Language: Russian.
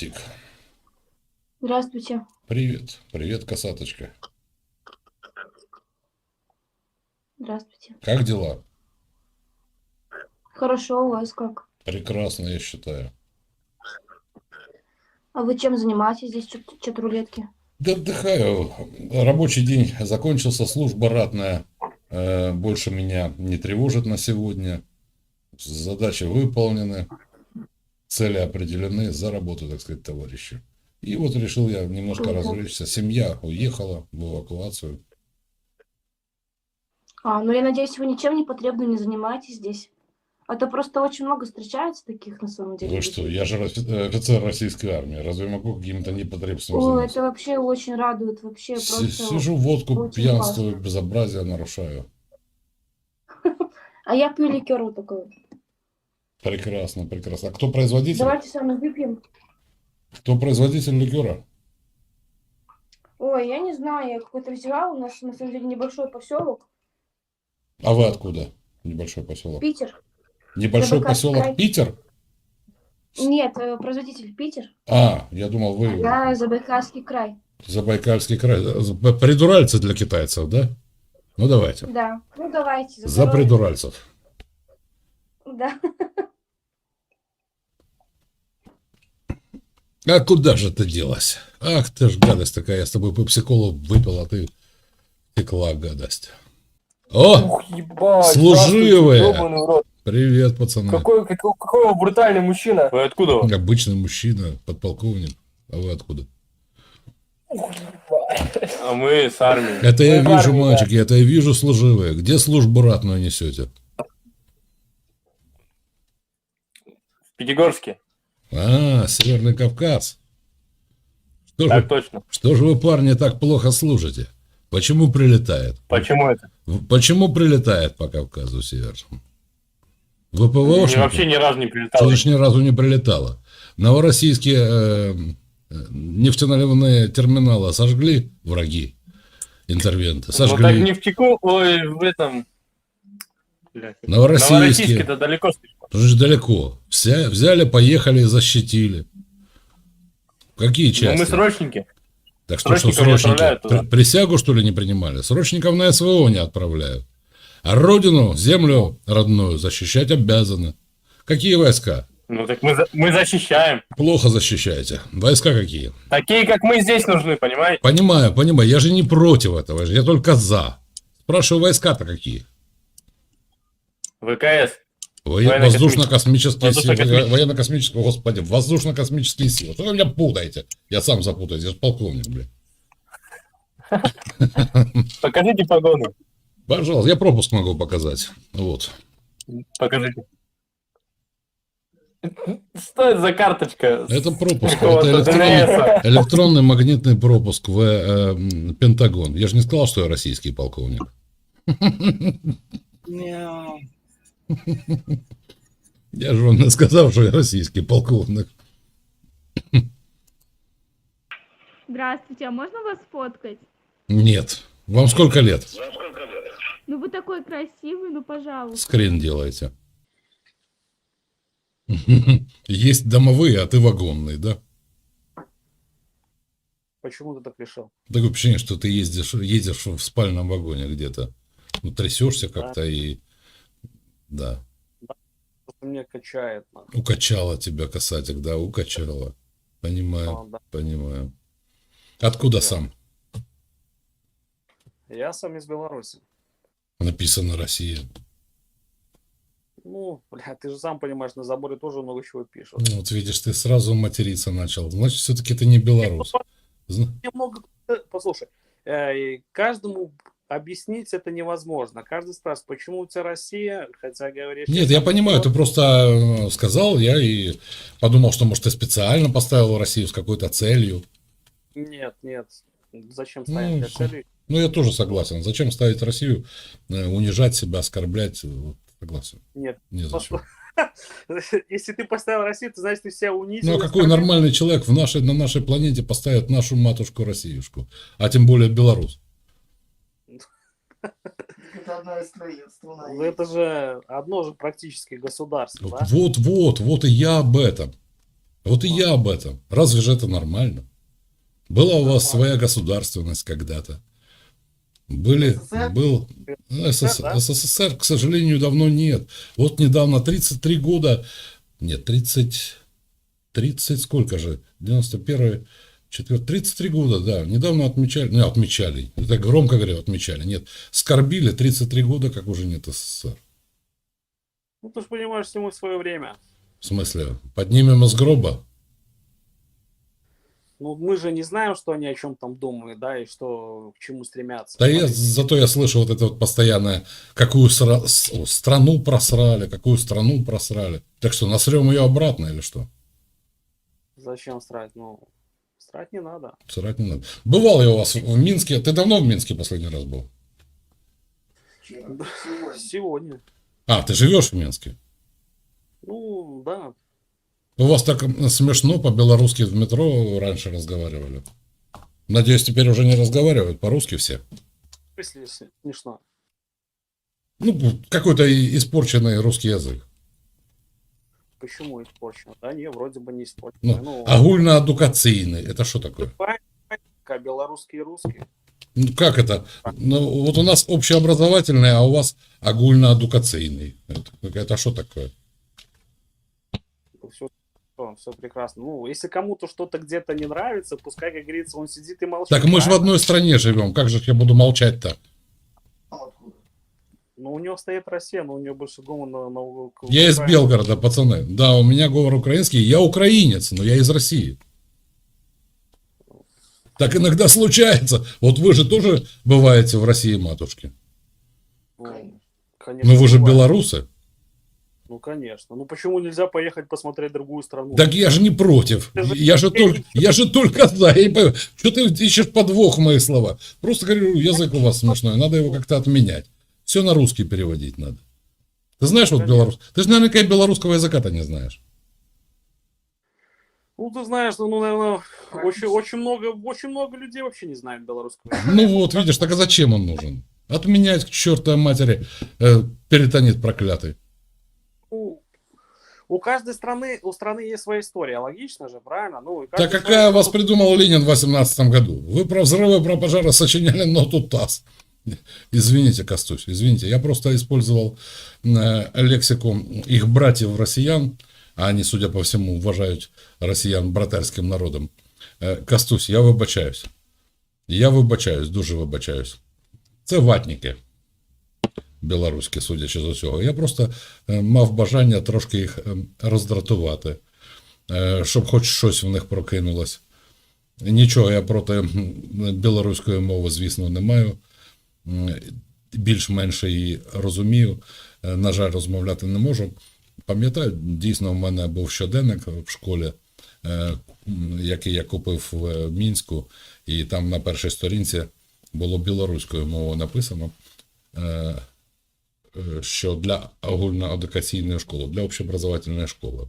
Тик. Здравствуйте. Привет. Привет, косаточка. Здравствуйте. Как дела? Хорошо, у вас как? Прекрасно, я считаю. А вы чем занимаетесь здесь, чет рулетки? Да отдыхаю. Рабочий день закончился, служба ратная э, больше меня не тревожит на сегодня. Задачи выполнены, цели определены, за работу, так сказать, товарищи. И вот решил я немножко Круто. развлечься. Семья уехала в эвакуацию. А, ну я надеюсь, вы ничем непотребным не занимаетесь здесь. А то просто очень много встречается таких на самом деле. Вы что, я же э, офицер российской армии. Разве могу каким-то непотребством О, заниматься? это вообще очень радует. Вообще Си- просто... Сижу, водку, очень пьянствую, безобразие нарушаю. А я пью ликер вот такой. вот. Прекрасно, прекрасно. А кто производитель? Давайте с вами выпьем. Кто производитель ликера? Ой, я не знаю, я какой-то взяла. У нас на самом деле небольшой поселок. А вы откуда? Небольшой поселок. Питер. Небольшой Забайкальский поселок край. Питер? Нет, э, производитель Питер. А, я думал, вы Я Забайкальский край. Забайкальский край. П- Придуральцы для китайцев, да? Ну давайте. Да. Ну давайте. За здоровье. придуральцев. Да. А куда же ты делась? Ах ты ж гадость такая, я с тобой пепсиколу выпил, а ты текла гадость. О, Ух, ебать. Служивые. привет, пацаны. Какой, какой, какой вы брутальный мужчина. Вы откуда? Обычный мужчина, подполковник. А вы откуда? А мы с армии. Это я Вы в вижу, армии, да. мальчики, это я вижу служивые. Где службу ратную несете? В Пятигорске. А, Северный Кавказ. Что Так же, точно. что же вы, парни, так плохо служите? Почему прилетает? Почему это? Почему прилетает по Кавказу Северному? ВПВОшники? вообще ни разу не прилетало. ни разу не прилетало? Новороссийские э, э, нефтеналивные терминалы сожгли враги, интервенты, Ну так сожгли. не в Чеку, ой, в этом... Бля, как- Новороссийске. Новороссийске-то далеко слишком. Далеко. Вся, взяли, поехали защитили. Какие Ну части? мы срочники. так что, что срочники? При- присягу, что ли, не принимали? Срочников на СВО не отправляют. А родину, землю родную защищать обязаны. Какие войска? Ну так мы, мы защищаем. Плохо защищаете. Войска какие? Такие, как мы здесь нужны, понимаете? Понимаю, понимаю. Я же не против этого. Я только за. Спрашиваю, войска-то какие? ВКС. Военно-космические. Воздушно-космические силы. Военно-космические, господи, воздушно-космические силы. Что вы меня путаете? Я сам запутаюсь, я же полковник, блин. Покажите погоны. Пожалуйста, я пропуск могу показать. Вот. Покажите. Что это за карточка? Это пропуск. Это электронный, электронный магнитный пропуск в э, Пентагон. Я же не сказал, что я российский полковник. Я же вам не сказал, что я российский полковник. Здравствуйте, а можно вас сфоткать? Нет. Вам сколько лет? Ну вы такой красивый, ну пожалуйста. Скрин делаете. Есть домовые, а ты вагонный, да? Почему ты так решил? Такое впечатление, что ты ездишь, едешь в спальном вагоне где-то. Ну, трясешься как-то и... Да. Просто меня качает. нахуй. Укачала тебя касатик, да, укачала. Понимаю, А, да. понимаю. Откуда сам? Я сам из Беларуси. Написано Россия. Ну, бля, ты же сам понимаешь, на заборе тоже много чего пишут. Ну, Вот видишь, ты сразу материться начал. Значит, все-таки ты не белорус. Зна- Мне много... э, Послушай, э, каждому объяснить это невозможно. Каждый спрашивает, почему у тебя Россия, хотя говоришь... Нет, я понимаю, ты просто э, сказал, я и подумал, что, может, ты специально поставил Россию с какой-то целью. Нет, нет. Зачем Ну, ставить с- целей? Ну, я тоже согласен. Зачем ставить Россию, э, унижать себя, оскорблять? Вот, Согласен. Нет. Не зачем. Если ты поставил Россию, то значит ты себя унизил. Ну, а какой нормальный человек в нашей, на нашей планете поставит нашу матушку Россиюшку? А тем более Беларусь. Это одна из страна Ну, Это же одно же практически государство, да? Вот, вот, вот и я об этом. Вот и я об этом. Разве же это нормально? Была у вас своя государственность когда-то. Были, СССР? был ну, СС- Да. СССР, к сожалению, давно нет. Вот недавно 33 года, нет, 30, 30 сколько же, 91 4, 33 года, да, недавно отмечали, ну, отмечали, это громко говорю, отмечали, нет, скорбили 33 года, как уже нет СССР. Ну, ты же понимаешь, всему свое время. В смысле, поднимем из гроба? Ну, мы же не знаем, что они о чем там думают, да, и что к чему стремятся. Да я, зато я слышу вот это вот постоянное, какую сра- страну просрали, какую страну просрали. Так что, насрем ее обратно или что? Зачем срать? Ну, срать не надо. Срать не надо. Бывал я у вас в Минске. Ты давно в Минске последний раз был? Сегодня. А, ты живешь в Минске? Ну, да. У вас так смешно по-белорусски в метро раньше разговаривали. Надеюсь, теперь уже не разговаривают по-русски все. С- смешно. Ну, какой-то испорченный русский язык. Почему испорчено? Да, не, вроде бы не испорчено. Ну, Ну, агульно-адукацийный. Это что такое? как белорусский и русский. Ну, как это? Ну, вот у нас общеобразовательный, а у вас агульно-адукацийный. Это, это что такое? Все, все прекрасно. Ну, если кому-то что-то где-то не нравится, пускай, как говорится, он сидит и молчит. Так мы же в одной стране живем. Как же я буду молчать-то? Ну, у него стоит Россия, но у него больше гома на... на- Я из. Белгорода, пацаны. Да, у меня говор украинский. Я украинец, но я из России. Так иногда случается. Вот вы же тоже бываете в России, матушки. Ну, конечно. Но вы же бывает. белорусы. Ну, конечно. Ну, почему нельзя поехать посмотреть другую страну? Так я же не против. Я же только, я же только за. Я не пойму, Что ты ищешь подвох в мои слова? Просто говорю, язык у вас смешной. Надо его как-то отменять. Все на русский переводить надо. Ты знаешь вот белорус? Ты же наверняка белорусского языка-то не знаешь. Ну, ты знаешь, ну, наверное, очень, очень, много, очень много людей вообще не знают белорусского языка. Ну вот, видишь, так а зачем он нужен? Отменять к чертовой матери э, перитонит проклятый. Ну, у каждой страны, у страны есть своя история, логично же, правильно? Ну, Да каждая какая страна- вас придумал Ленин в 18 году? Вы про взрывы, про пожары сочиняли ноту ТАСС. Извините, Костусь, извините. Я просто использовал э, лексику их братьев-россиян, а они, судя по всему, уважают россиян братарським народом. Е, Костусь, я вибачаюсь. Я вибачаюсь, дуже вибачаюсь. Це ватники білоруські, судячи з усього. Я просто е, мав бажання трошки їх е, роздратувати, е, щоб хоч щось в них прокинулось. Нічого я проти білоруської мови, звісно, не маю. Більш-менше її розумію. Е, На жаль, розмовляти не можу. Пам'ятаю, дійсно, в мене був щоденник в школі, е, який я купив в Мінську, і там на першій сторінці було білоруською мовою написано, е, що для огульноедукаційної школи, для общеобразовательної школи.